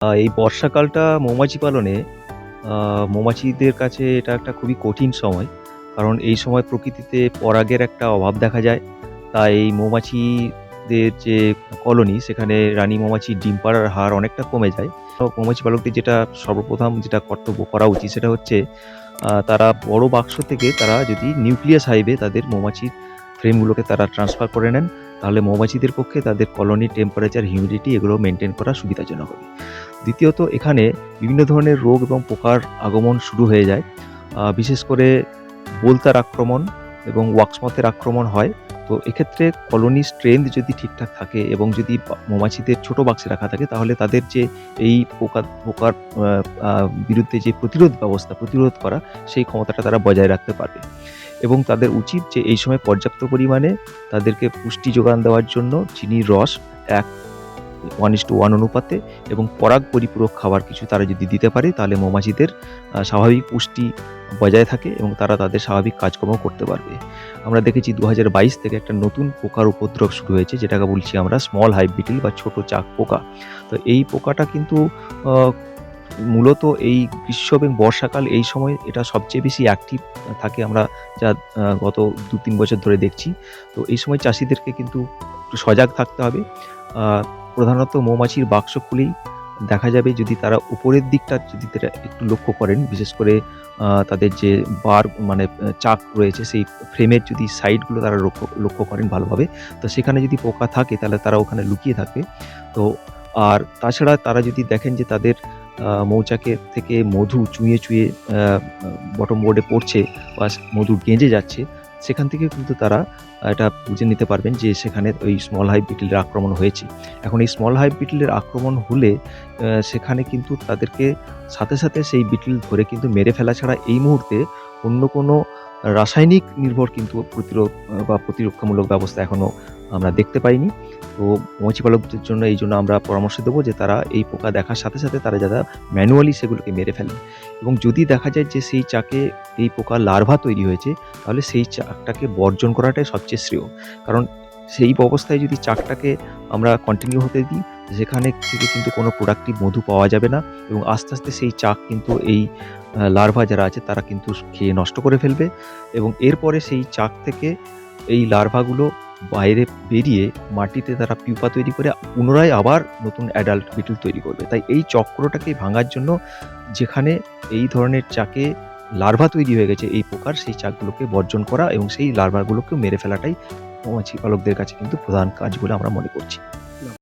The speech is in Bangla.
এই বর্ষাকালটা মৌমাছি পালনে মৌমাছিদের কাছে এটা একটা খুবই কঠিন সময়। কারণ এই সময় প্রকৃতিতে পরাগের একটা অভাব দেখা যায়। তাই এই মৌমাছিদের যে কলোনি সেখানে রানী মৌমাছির ডিম পাড়ার হার অনেকটা কমে যায়। মৌমাছি পালকদের যেটা সর্বপ্রথম যেটা কর্তব্য করা উচিত সেটা হচ্ছে তারা বড় বাক্স থেকে তারা যদি নিউক্লিয়াস হাইভে তাদের মৌমাছির ফ্রেমগুলোকে তারা ট্রান্সফার করে নেন, তাহলে মৌমাছিদের পক্ষে তাদের কলোনি টেম্পারেচার, হিউমিডিটি এগুলো মেনটেন করা সুবিধাজনক হবে। দ্বিতীয়ত এখানে বিভিন্ন ধরনের রোগ এবং পোকার আগমন শুরু হয়ে যায়। বিশেষ করে বোলতার আক্রমণ এবং ওয়াক্সমথের আক্রমণ হয়। তো এক্ষেত্রে কলোনি স্ট্রেংথ যদি ঠিকঠাক থাকে এবং যদি মৌমাছিদের ছোট বাক্সে রাখা থাকে তাহলে তাদের যে এই পোকা পোকার বিরুদ্ধে যে প্রতিরোধ ব্যবস্থা, প্রতিরোধ করা সেই ক্ষমতাটা তারা বজায় রাখতে পারবে। এবং তাদের উচিত যে এই সময় পর্যাপ্ত পরিমাণে তাদেরকে পুষ্টি যোগান দেওয়ার জন্য চিনির রস এক 1:1 অনুপাতে এবং পরাগ পরিপূরক খাবার কিছু তারা যদি দিতে পারে, তাহলে মৌমাছিদের স্বাভাবিক পুষ্টি বজায় থাকে এবং তারা তাদের স্বাভাবিক কাজকর্ম করতে পারবে। আমরা দেখেছি ২০২২ থেকে একটা নতুন পোকার উপদ্রব শুরু হয়েছে, যেটাকে বলছি আমরা স্মল হাইভ বিটল বা ছোট চাক পোকা। তো এই পোকাটা কিন্তু মূলত এই গ্রীষ্ম এবং বর্ষাকাল এই সময় এটা সবচেয়ে বেশি অ্যাক্টিভ থাকে আমরা যা গত ২-৩ বছর ধরে দেখছি। তো এই সময় চাষিদেরকে কিন্তু একটু সজাগ থাকতে হবে। প্রধানত মৌমাছির বাক্স খুলেই দেখা যাবে যদি তারা উপরের দিকটা যদি তারা একটু লক্ষ্য করেন, বিশেষ করে তাদের যে বার মানে চাক রয়েছে সেই ফ্রেমের যদি সাইডগুলো তারা লক্ষ্য লক্ষ্য করেন ভালোভাবে, তো সেখানে যদি পোকা থাকে তাহলে তারা ওখানে লুকিয়ে থাকবে। তো আর তাছাড়া তারা যদি দেখেন যে তাদের মৌচাকের থেকে মধু চুঁয়ে আ বটম বোর্ডে পড়ছে বা মধু গেঁজে যাচ্ছে, সেখান থেকে কিন্তু তারা এটা বুঝে নিতে পারবেন যে সেখানে ওই স্মল হাইপ বিটলের আক্রমণ হয়েছে। এখন এই স্মল হাইপ বিটলের আক্রমণ হলে সেখানে কিন্তু তাদেরকে সাথে, সাথে সেই বিটল ধরে কিন্তু মেরে ফেলা ছাড়া এই মুহূর্তে অন্য কোনো রাসায়নিক নির্ভর কিন্তু প্রতিরোধ বা প্রতিরক্ষামূলক ব্যবস্থা এখনও আমরা দেখতে পাইনি। তো মৌমাছি পালকদের জন্য এইজন্য আমরা পরামর্শ দেব যে তারা এই পোকা দেখার সাথে, সাথে তারা যারা ম্যানুয়ালি সেগুলোকে মেরে ফেলেন। এবং যদি দেখা যায় যে সেই চাকে এই পোকার লার্ভা তৈরি হয়েছে, তাহলে সেই চাকটাকে বর্জন করাটাই সবচেয়ে শ্রেয়। কারণ সেই অবস্থায় যদি চাকটাকে আমরা কন্টিনিউ হতে দিই, সেখানে থেকে কিন্তু কোনো প্রোডাক্টিভ মধু পাওয়া যাবে না এবং আস্তে, আস্তে সেই চাক কিন্তু এই লার্ভা যারা আছে তারা কিন্তু খেয়ে নষ্ট করে ফেলবে এবং এরপরে সেই চাক থেকে এই লার্ভাগুলো বাইরে বেরিয়ে মাটিতে তারা পিউপা তৈরি করে পুনরায় আবার নতুন অ্যাডাল্ট বিটল তৈরি করবে। তাই এই চক্রটাকে ভাঙার জন্য যেখানে এই ধরনের চাকে লার্ভা তৈরি হয়ে গেছে এই প্রকার সেই চাকগুলোকে বর্জন করা এবং সেই লার্ভাগুলোকে মেরে ফেলাটাই মৌমাছি পালকদের কাছে কিন্তু প্রধান কাজ বলে আমরা মনে করছি।